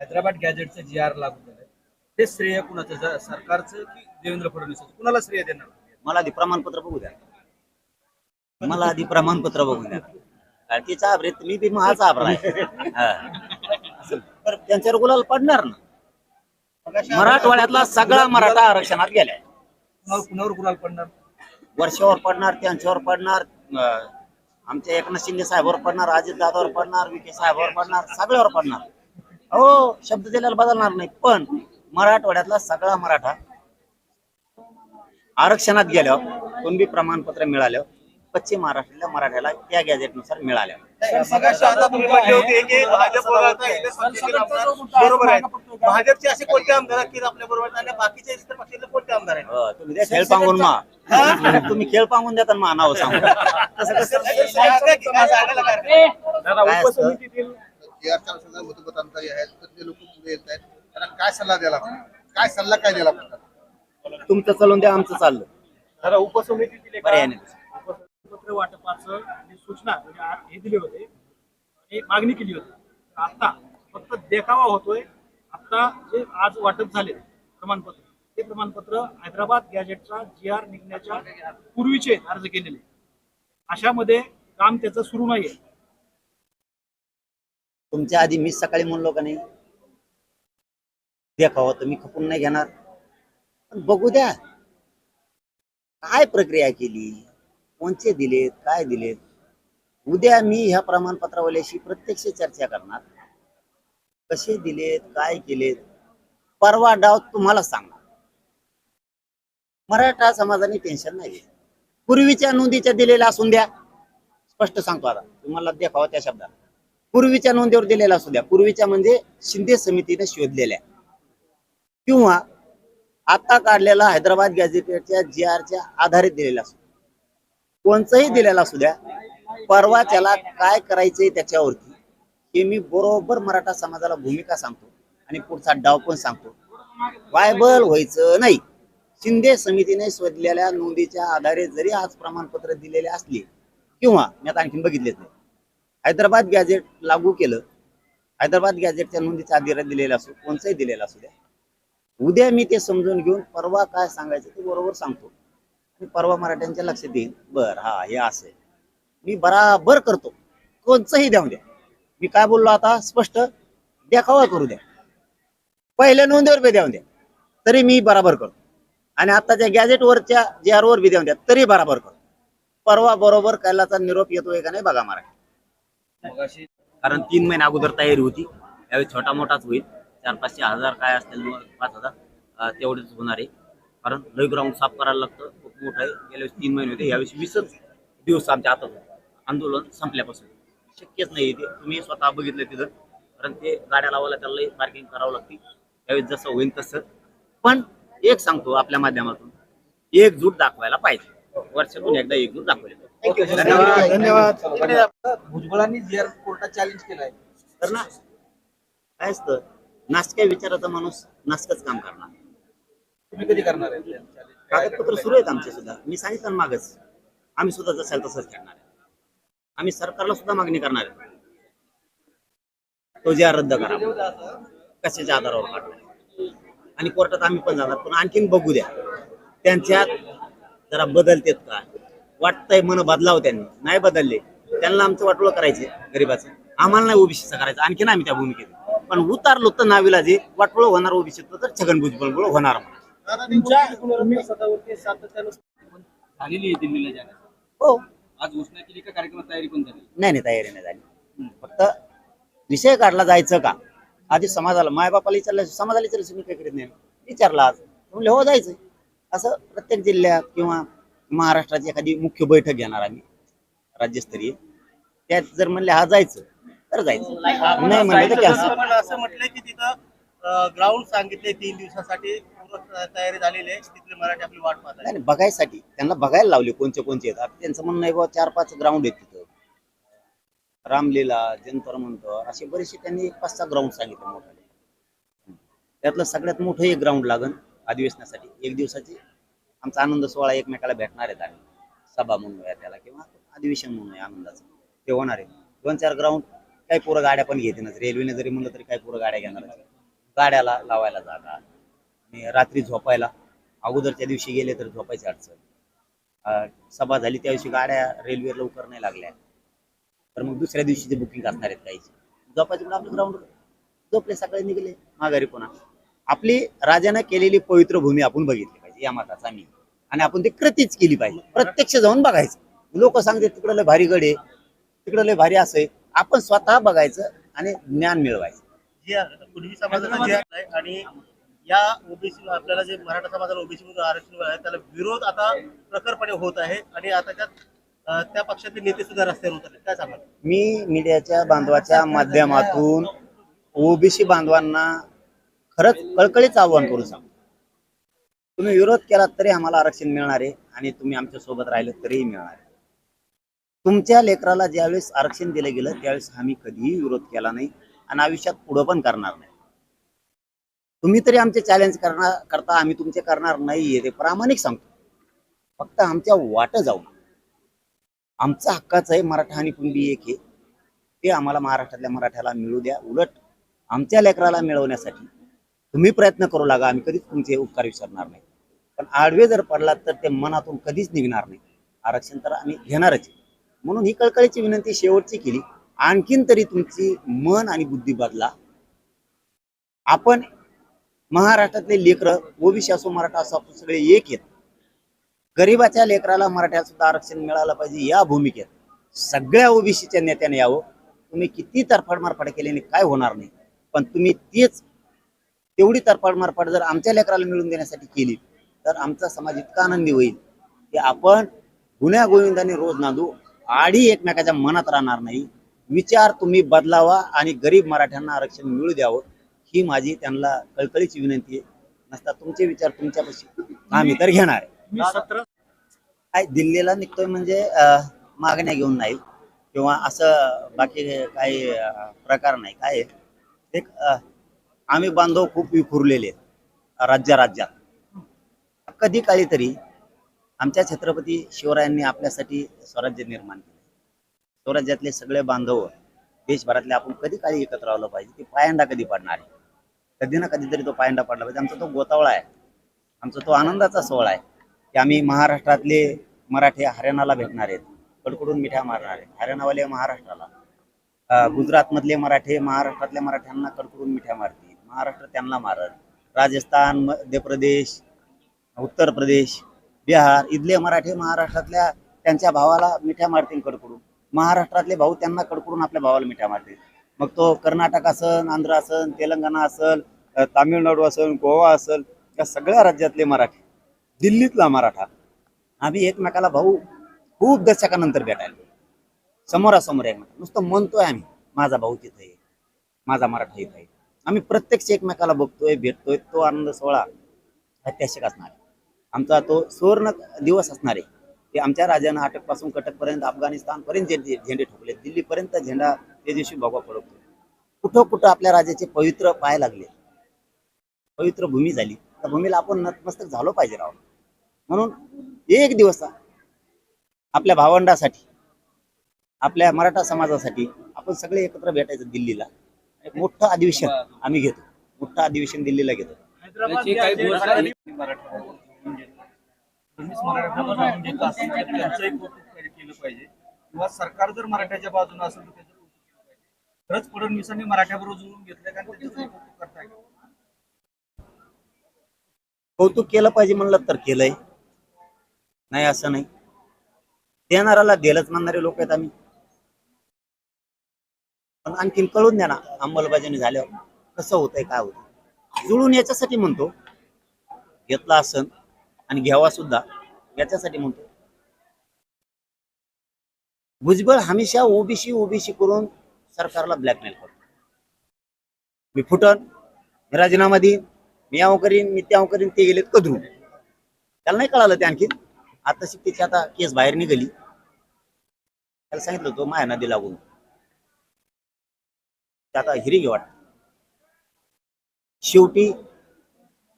हैदराबाद गॅजेटचं जी R लागू झालं ते श्रेय कुणाचं? ज- सरकारचं की देवेंद्र फडणवीस कुणाला श्रेय देणार? मला आधी प्रमाणपत्र बघू द्या. मला आधी प्रमाणपत्र बघू द्या. कारण की चाबरीत मी बी महाचा आबरा आहे. हा. असं तर त्यांच्यावर गुलाल पडणार ना. मराठवाड्यातला सगळा मराठा आरक्षणात गेलाय. कुणावर कुणावर गुलाल पडणार? वर्षावर पडणार त्यांच्यावर पडणार अं, आमच्या एकनाथ शिंदे साहेबावर पडणार अजित दादावर पडणार विखे साहेबावर पडणार सगळ्यावर पडणार. हो शब्द दिलेला बदलणार नाही पण मराठवाड्यातला सगळा मराठा आरक्षणात गेल्यावर कुणबी प्रमाणपत्र मिळालं पश्चिम महाराष्ट्रातल्या मराठ्याला त्या गॅजेटनुसार मिळाल्या भाजपचे असे कोणते आमदार आहेत आपल्या बरोबर बाकीचे इतर कोणते आमदार आहेत हो, तुम्ही खेळ पांगून मा तुम्ही खेळ पांगून देता मा नाव सांगू चार सुद्धा मतमतांतरी आहेत तर ते लोक पुढे येत आहेत. त्यांना काय सल्ला द्यायला काय सल्ला काय द्यायला तुमचं चालून द्या आमचं चाललं. दादा उपसमितीतील एका पर्याय नाही. पत्र वाटपाचं जी सूचना म्हणजे आज हे दिले होते आणि मागणी केली होती. आता फक्त देखावा होतोय. आता जे आज वाटप झाले प्रमाणपत्र ते प्रमाणपत्र हैदराबाद गॅजेटचा जी आर निघण्याच्या पूर्वीचे अर्ज केलेले. अशामध्ये काम त्याचं सुरू नाहीये. तुमच्या आधी मी सकाळी म्हणलो का नाही? देखावं तर मी खपून नाही घेणार. पण बघू द्या. काय प्रक्रिया केली? कोणचे दिलेत? काय दिलेत? उद्या मी ह्या प्रमाणपत्रावाल्याशी प्रत्यक्ष चर्चा करणार. कसे दिलेत? काय केलेत? परवा डाव तुम्हाला सांगणार. मराठा समाजाने टेन्शन नाही घेत. पूर्वीच्या नोंदीच्या दिलेल्या असून द्या. स्पष्ट सांगतो आता. तुम्हाला देखावा त्या शब्दात पूर्वीच्या नोंदीवर दिलेला असू द्या. पूर्वीच्या म्हणजे शिंदे समितीने शोधलेल्या किंवा आता काढलेला हैदराबाद गॅझेटेडच्या जी आरच्या आधारित दिलेला असू कोणचंही दिलेला असू द्या. परवा त्याला काय करायचंय त्याच्यावरती हे मी बरोबर मराठा समाजाला भूमिका सांगतो आणि पुढचा डाव पण सांगतो. वायबल व्हायचं नाही. शिंदे समितीने शोधलेल्या नोंदीच्या आधारे जरी आज प्रमाणपत्र दिलेले असले किंवा मी आता आणखीन बघितलेच नाही. हैदराबाद गॅजेट लागू केलं. हैदराबाद गॅजेटच्या नोंदीचा अधिकार दिलेला असो कोणचाही दिलेला असू द्या. उद्या मी ते समजून घेऊन परवा काय सांगायचं ते बरोबर सांगतो. आणि परवा मराठ्यांच्या लक्षात येईल. बर हा हे असं मी बराबर करतो. कोणचंही द्या द्या. मी काय बोललो आता? स्पष्ट? देखावा करू द्या. पहिल्या नोंदीवर बी द्या. तरी मी बराबर करतो. आणि आताच्या गॅजेटवरच्या जे आर वर बी द्याऊन द्या तरी बराबर करतो. परवा बरोबर कैलाचा निरोप येतोय का नाही बघा मराठी. कारण तीन महिने अगोदर तयारी होती. यावेळी छोटा मोठाच होईल. चार पाचशे हजार काय असतील पाच हजार तेवढेच होणार आहे. कारण लय ग्राउंड साफ करायला लागतं. खूप मोठं आहे. गेल्या तीन महिने होते. यावेळेस वीसच दिवस आमच्या हातात आंदोलन संपल्यापासून. शक्यच नाही ते. तुम्ही स्वतः बघितलं तिथं. कारण ते गाड्या लावायला त्याला पार्किंग करावं लागते. त्यावेळेस जसं होईल तसं. पण एक सांगतो आपल्या माध्यमातून. एकजूट दाखवायला पाहिजे. वर्षातून एकदा एकजूट दाखवली. धन्यवाद. धन्यवाद. भुजबळांनी जी आर कोर्टात चॅलेंज केलाय तर ना काय असतं? नासक्या विचाराचा माणूस नासकच काम करणार. तुम्ही कधी करणार आहे? कागदपत्र सुरू आहेत आमचे सुद्धा. मी सांगितलं मागच. आम्ही सुद्धा जसाल तसंच करणार आहे. आम्ही सरकारला सुद्धा मागणी करणार आहे. तो जे रद्द करा. कशाच्या आधारावर काढणार आणि कोर्टात आम्ही पण जाणार. पण आणखीन बघू द्या. त्यांच्यात जरा बदलतेत का? वाटतंय मन बदलाव त्यांनी. नाही बदलले त्यांना आमचं वाटोळं करायचे गरीबाचं. आम्हाला नाही ओबीसीचं करायचं आणखीन आम्ही त्या भूमिकेत. पण उतारलो तर नावीला जे वाटोळं होणार ओबीसीचं तर छगन भुजबळ होणार झालेली आहे दिल्लीला जाण्याची हो. आज घोषणा केली का कार्यक्रमात तयारी पण झाली? नाही नाही तयारी नाही झाली. फक्त विषय काढला जायचं का? आधी समाजाला मायबापाला विचारलं समाजाला विचारलं मी काय करीत नाही? विचारला आज. म्हणले हो जायचं असं प्रत्येक जिल्ह्यात किंवा महाराष्ट्राची एखादी मुख्य बैठक घेणार आम्ही राज्यस्तरीय. त्यात जर म्हणले हा जायचं तर जायचं. नाही म्हणलं तर कॅन्सल. असं म्हटलंय की तिथं ग्राउंड सांगितले तीन दिवसासाठी पूर्ण तयारी झालेली आहे. तिथले मराठी आपली वाट पाहत नाही बघायसाठी. त्यांना बघायला लावले कोणते कोणते आहेत. आता त्यांचं म्हणणं आहे बाबा चार पाच ग्राउंड आहेत तिथं. रामलीला जंतर मंतर असे बरेचसे त्यांनी एक पाच सहा ग्राउंड सांगितले मोठे त्यातलं सगळ्यात मोठं एक ग्राउंड लागन. अधिवेशनासाठी. एक दिवसाची आमचा आनंद सोहळा एकमेकाला भेटणार आहेत आम्ही सभा म्हणूया त्याला किंवा अधिवेशन म्हणूया आनंदाचं. ते होणार आहे. दोन चार ग्राउंड काही पुरं गाड्या पण घेतीनच रेल्वेने जरी म्हणलं तरी काही पुरं गाड्या घेणार गाड्याला लावायला जागा. आणि रात्री झोपायला. अगोदरच्या दिवशी गेले तर झोपायची अडचण. सभा झाली त्या दिवशी गाड्या रेल्वे लवकर नाही लागल्या. तर मग दुसऱ्या दिवशीचे बुकिंग असणार आहेत काही झोपायचे आपलं ग्राउंड झोपले सकाळी निघले. माघारी पुन्हा. आपली राजानं केलेली पवित्र भूमी आपण बघितली पाहिजे या मताचा मी. आणि आपण ती कृतीच केली पाहिजे. प्रत्यक्ष जाऊन बघायचं. लोक सांगते तिकडं लय भारी गड आहे. तिकडं लय भारी असं आपण स्वतः बघायचं आणि ज्ञान मिळवायचं. कुणबी समाजाचा जे आणि या ओबीसी आपल्याला जे मराठा समाजाला ओबीसी मधून आरक्षण मिळालं आहे, त्याला विरोध आता प्रखरपणे होत आहे आणि आता त्यात त्या पक्षाचे नेते सुद्धा रस्त्यावर उतरले काय सांगाल? मी मीडियाच्या बांधवाच्या माध्यमातून ओबीसी बांधवांना खरंच कळकळीच आव्हान करू सांगतो तुम्ही विरोध केला तरी आम्हाला आरक्षण मिळणार आहे आणि तुम्ही आमच्यासोबत राहिले तरीही मिळणार आहे. तुमच्या लेकराला ज्यावेळेस आरक्षण दिलं गेलं त्यावेळेस आम्ही कधीही विरोध केला नाही आणि आयुष्यात पुढं पण करणार नाही. तुम्ही तरी आमचे चॅलेंज करणार करता आम्ही तुमचे करणार नाहीये ते प्रामाणिक सांगतो. फक्त आमच्या वाट जाऊ आमचा हक्काचं आहे मराठा आणि कुणबी एक आहे. ते आम्हाला महाराष्ट्रातल्या मराठ्याला मिळू द्या. उलट आमच्या लेकराला मिळवण्यासाठी तुम्ही प्रयत्न करू लागा आम्ही कधीच तुमचे उपकार विसरणार नाही. पण आडवे जर पडलात तर ते मनातून कधीच निघणार नाही. आरक्षण तर आम्ही घेणारच म्हणून ही कळकळीची विनंती शेवटची केली. आणखीन तरी तुमची मन आणि बुद्धी बदला. आपण महाराष्ट्रातले लेकर ओबीसी असो मराठा असो आपण सगळे एक आहेत. गरिबाच्या लेकराला मराठ्यात सुद्धा आरक्षण मिळालं पाहिजे या भूमिकेत. सगळ्या ओबीसीच्या नेत्याने यावं. तुम्ही किती तरफडमारफड केल्याने काय होणार नाही. पण तुम्ही तेच तेवढी तरफाड मारफाड जर आमच्या लेकराला मिळवून देण्यासाठी केली तर आमचा समाज इतका आनंदी होईल की आपण गुन्ह्या गोविंदाने रोज नांदू आडी एकमेकाच्या मनात राहणार नाही. विचार तुम्ही बदलावा आणि गरीब मराठ्यांना आरक्षण मिळू द्यावं ही माझी त्यांना कळकळीची विनंती आहे. नसता तुमचे विचार तुमच्यापाशी आम्ही तर घेणार आहे. काय दिल्लीला निघतोय म्हणजे मागण्या घेऊन नाही किंवा असं बाकी काही प्रकार नाही. काय एक आम्ही बांधव खूप विखुरलेले राज्या राज्यात. कधी काळी तरी आमच्या छत्रपती शिवरायांनी आपल्यासाठी स्वराज्य निर्माण केलं. स्वराज्यातले सगळे बांधव देशभरातले आपण कधी काळी एकत्र राहिलं पाहिजे ते पायंडा कधी पडणार आहे? कधी ना कधीतरी तो पायंडा पडला पाहिजे. आमचा तो गोतावळा आहे. आमचा तो आनंदाचा सोहळा आहे की आम्ही महाराष्ट्रातले मराठे हरियाणाला भेटणार आहेत कडकडून मिठ्या मारणार आहेत. हरियाणावाले महाराष्ट्राला गुजरातमधले मराठे महाराष्ट्रातल्या मराठ्यांना कडकडून मिठ्या मारतील. महाराष्ट्र त्यांना मारत राजस्थान मध्य प्रदेश उत्तर प्रदेश बिहार इथले मराठी महाराष्ट्रातल्या त्यांच्या भावाला मिठ्या मारतील कडकडून. महाराष्ट्रातले भाऊ त्यांना कडकडून आपल्या भावाला मिठ्या मारतील. मग तो कर्नाटक असन आंध्र असन तेलंगणा असल तामिळनाडू असन गोवा असल या सगळ्या राज्यातले मराठी. दिल्लीतला मराठा. आम्ही एकमेकाला भाऊ खूप दशकानंतर भेटायला समोरासमोर एकमेक नुसतं म्हणतोय आम्ही माझा भाऊ तिथं आहे. माझा मराठा इथं आहे. आम्ही प्रत्यक्ष एकमेकाला बघतोय भेटतोय तो आनंद सोहळा ऐतिहासिक असणार आहे. आमचा तो सुवर्ण दिवस असणार आहे. की आमच्या राजानं अटकपासून कटकपर्यंत अफगाणिस्तानपर्यंत झेंडे झेंडे ठोकले दिल्लीपर्यंत झेंडा त्या दिवशी भगवा फडकतो कुठं कुठं आपल्या राजाचे पवित्र पाय लागले. पवित्र भूमी झाली. त्या भूमीला आपण नतमस्तक झालो पाहिजे राव. म्हणून एक दिवस आपल्या भावंडासाठी आपल्या मराठा समाजासाठी आपण सगळे एकत्र भेटायचं दिल्लीला. एक मोठं अधिवेशन आम्ही घेतो. मोठं अधिवेशन दिल्लीला घेतो. त्याची काही मराठा म्हणजे तुम्हीच मराठ्याला जाऊन देत असेल तर त्यांचंही कौतुक तरी केलं पाहिजे. किंवा सरकार जर मराठ्याच्या बाजूने असेल तर त्याचं कौतुक केलं पाहिजे. खरंच फडणवीसांनी मराठ्याबरोबर जुळून घेतलं कारण त्याचं कौतुक करताय. कौतुक केलं पाहिजे म्हणलं तर केलंय. नाही असं नाही. देणाराला देलच म्हणणारे लोक आहेत आम्ही. पण आणखीन कळून द्या ना अंमलबजावणी झाल्यावर कसं होतंय काय होतं जुळून याच्यासाठी म्हणतो घेतला असन आणि घ्यावा सुद्धा याच्यासाठी म्हणतो. भुजबळ हमेशा ओबीसी ओबीसी करून सरकारला ब्लॅकमेल करतो. मी फुटन मी राजीनामा देईन मी याव करीन मी त्याव करीन ते गेलेत कधरून त्याला नाही कळालं ते आणखीन. आता शिकतेची आता केस बाहेर निघाली. त्याला सांगितलं होतं माया नदी लागून. ते आता हिरी घे वाटत शेवटी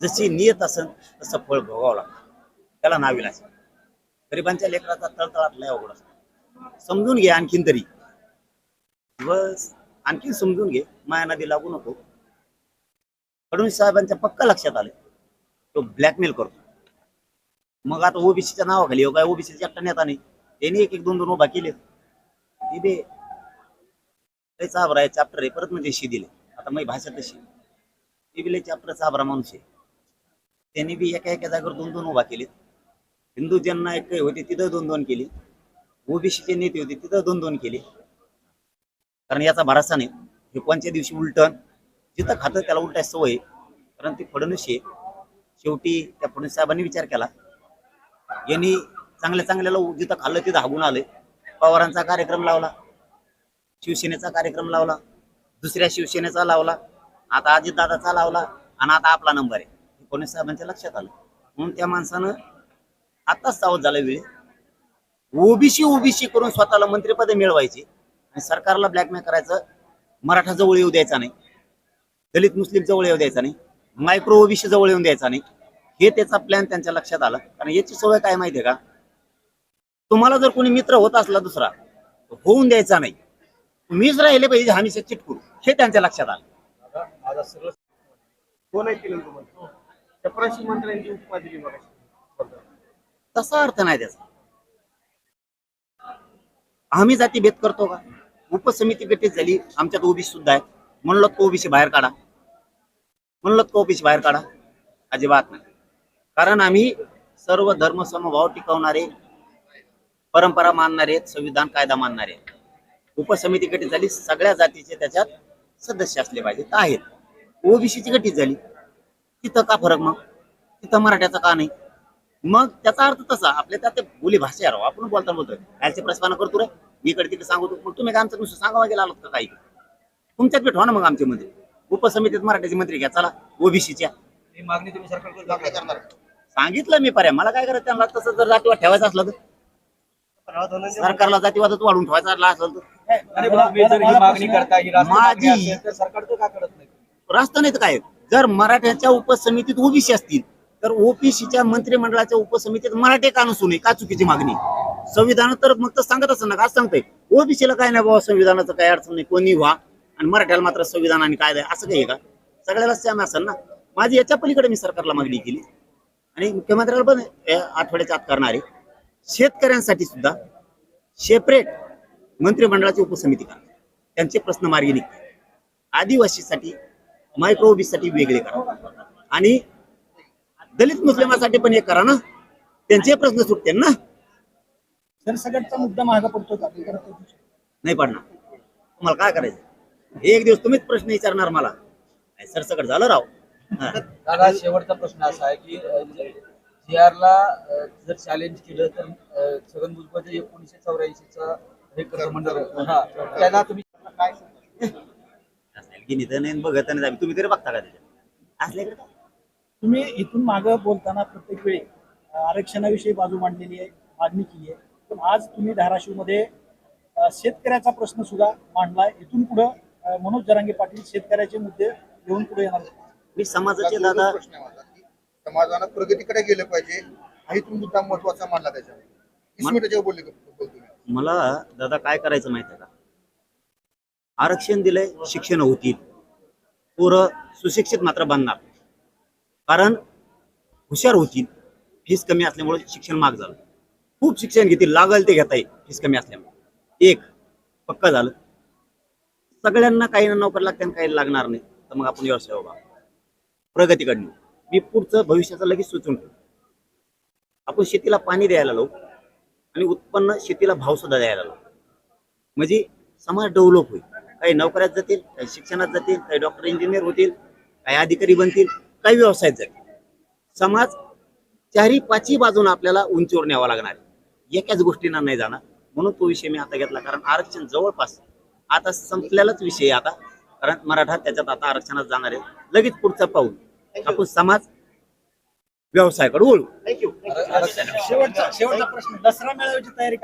जशी नियत असेल तसं फळ भोगावं लागतं. त्याला नावी गरिबांच्या लेकराचा तळतळात लय अवघड असतो. समजून घे आणखीन तरी. बस आणखीन समजून घे. माया नदी लागू नको. फडणवीस साहेबांच्या पक्का लक्षात आले. तो ब्लॅकमेल करतो. मग आता ओबीसीच्या नावाखाली हो काय ओबीसीच्या नेता नाही? त्यांनी एक एक दोन दोन उभा केले ते लय चाबरा आहे चॅप्टर आहे परत म्हणजे शी दिले. आता माझी भाषा तशी. ते बी लय चॅप्टर माणूस आहे. त्यांनी बी एका एका जागेवर दोन दोन उभा केले हिंदू ज्यांना एक होते तिथं दोन दोन केली. ओबीसीचे नेते होते तिथं दोन दोन केले. कारण याचा भरासा नाही. हे दिवशी उलटण जिथं खातं त्याला उलटाय सवय कारण ती फडणवीस आहे. शेवटी त्या फडणवीस साहेबांनी विचार केला. यांनी चांगल्या चांगल्याला जिथं खाल्लं तिथं हागून आले. पवारांचा कार्यक्रम लावला. शिवसेनेचा कार्यक्रम लावला दुसऱ्या शिवसेनेचा लावला आता अजितदादाचा लावला आणि आता आपला नंबर आहे. कोणी साहेबांच्या लक्षात आलं? म्हणून त्या माणसानं आताच सावध झाला वेळ. ओबीसी ओबीसी करून स्वतःला मंत्रिपद मिळवायचे आणि सरकारला ब्लॅकमेल करायचं मराठा जवळ येऊ द्यायचा नाही दलित मुस्लिम जवळ येऊ द्यायचा नाही मायक्रो ओबीसी जवळ येऊन द्यायचा नाही. हे त्याचा प्लॅन त्यांच्या लक्षात आला. कारण याची सवय काय माहितीये का? तुम्हाला जर कोणी मित्र होत असला दुसरा होऊन द्यायचा नाही. मीच राहिले पाहिजे हमेशा चिटकू हे त्यांच्या लक्षात आलं. कोण मंत्र्यांची दिली तसा अर्थ नाही त्याचा. आम्ही जाती भेद करतो का? उपसमिती गठीत झाली आमच्यात ओबीसी सुद्धा आहे म्हणलं तो ओबीसी बाहेर काढा? म्हणलं तो ओबीसी बाहेर काढा? अजिबात नाही. कारण आम्ही सर्व धर्म समभाव टिकवणारे परंपरा मानणारे संविधान कायदा मानणारे. उपसमिती गठीत झाली. सगळ्या जातीचे त्याच्यात सदस्य असले पाहिजे तर आहेत. ओबीसीची गठीत झाली. तिथं का फरक मग? तिथं मराठ्याचा का नाही? मग त्याचा अर्थ तसा आपल्या त्यात ते बोली भाषा आहे राव आपण बोलता बोलतोय. कालचे प्रस्तावना करतो रे. मी इकडे तिकडे सांगतो. मग तुम्ही काय आमचं नुसतं सांगावं गेला आलात का काही? तुमच्यात भेट ना मग आमच्या मध्ये उपसमितीत मराठ्याचे मंत्री घ्या. चला. ओबीसीच्या. मागणी तुम्ही सरकारकडे करणार. सांगितलं मी पर्याय. मला काय करायचं? त्यांना तसं जर जातीवाद ठेवायचं असलं तर. सरकारला जातीवादच वाढून ठेवायचा असेल तर. माझी- नाही? रास्त नाही तर काय? जर मराठ्याच्या उपसमितीत ओबीसी असतील तर ओबीसीच्या मंत्रिमंडळाच्या उपसमितीत मराठे का नसू नये? का चुकीची मागणी? संविधान तर मग तर सांगत असं ना का सांगतंय? ओबीसीला काय नाही बाबा संविधानाचं काही अडचण नाही कोणी व्हा. आणि मराठ्याला मात्र संविधान आणि कायदा असं काही आहे का? सगळ्याला सेम असेल ना? माझी याच्या पलीकडे मी सरकारला मागणी केली. आणि मुख्यमंत्र्याला पण आठवड्याच्या आत करणार शेतकऱ्यांसाठी सुद्धा सेपरेट मंत्रिमंडळाची उपसमिती करा त्यांचे प्रश्न मार्गी निघतील आदिवासीसाठी मायक्रो साठी वेगळे करा. आणि दलित मुस्लिमासाठी पण एक करा ना. त्यांचे प्रश्न सुटतील ना. सरसकटचा मुद्दा महागा पडतो का? नाही. नाही पडणार. तुम्हाला काय करायचं? एक दिवस तुम्हीच प्रश्न विचारणार मला. काय सरसकट झालं राव. हा. दादा शेवटचा प्रश्न असा आहे की जी आरला जर चॅलेंज केलं तर छगन भुजबळ एकोणीसशे चौऱ्याऐंशीचा हे हा त्याला तुम्ही काय असं की निधन आहे, बघत नाही आम्ही. तुम्ही तरी बघता का त्याच्यात असल्याकडे काय? तुम्ही इथून मागं बोलताना प्रत्येक वेळी आरक्षणाविषयी बाजू मांडलेली आहे मागणी केली आहे पण आज तुम्ही धाराशिवमध्ये अं, शेतकऱ्याचा प्रश्न सुद्धा मांडलाय इथून पुढं मनोज जरांगे पाटील शेतकऱ्याचे मुद्दे घेऊन पुढे येणार. मी समाजाचे दादा प्रश्न आहे माझा की समाजानं प्रगतीकडे गेलं पाहिजे हा इथून मुद्दा महत्त्वाचा मानला त्याच्यावर बोलले बोलतो मला दादा काय करायचं माहिती आहे का? आरक्षण दिलंय शिक्षण होतील. पोरं सुशिक्षित मात्र बनणार. कारण हुशार होतील फीस कमी असल्यामुळे शिक्षण महाग झालं. खूप शिक्षण घेतील लागल ते घेता येईल फीस कमी असल्यामुळे. एक पक्क झालं. सगळ्यांना काही ना नोकरी लागते आणि काही लागणार नाही. तर मग आपण व्यवसाय उभा प्रगतीकडनं. मी पुढचं भविष्याचं लगेच सुचून ठेवू आपण शेतीला पाणी द्यायला लावू. आणि उत्पन्न शेतीला भाव सुद्धा द्यायला लागला. म्हणजे समाज डेव्हलप होईल. काही नोकऱ्यात जातील काही शिक्षणात जातील काही डॉक्टर इंजिनियर होतील काही अधिकारी बनतील काही व्यवसायात जातील. समाज चारही पाचही बाजून आपल्याला उंचीवर न्यावा लागणार आहे. एकाच गोष्टींना नाही जाणार. म्हणून तो विषय मी आता घेतला. कारण आरक्षण जवळपास आता संपलेलाच विषय आहे आता. कारण मराठा त्याच्यात आता आरक्षणात जाणार आहे. लगेच पुढचं पाऊल. आपण समाज व्यवसायाकडे वळू. शेवटचा शेवटचा प्रश्न दसरा मेळाव्याची तयारी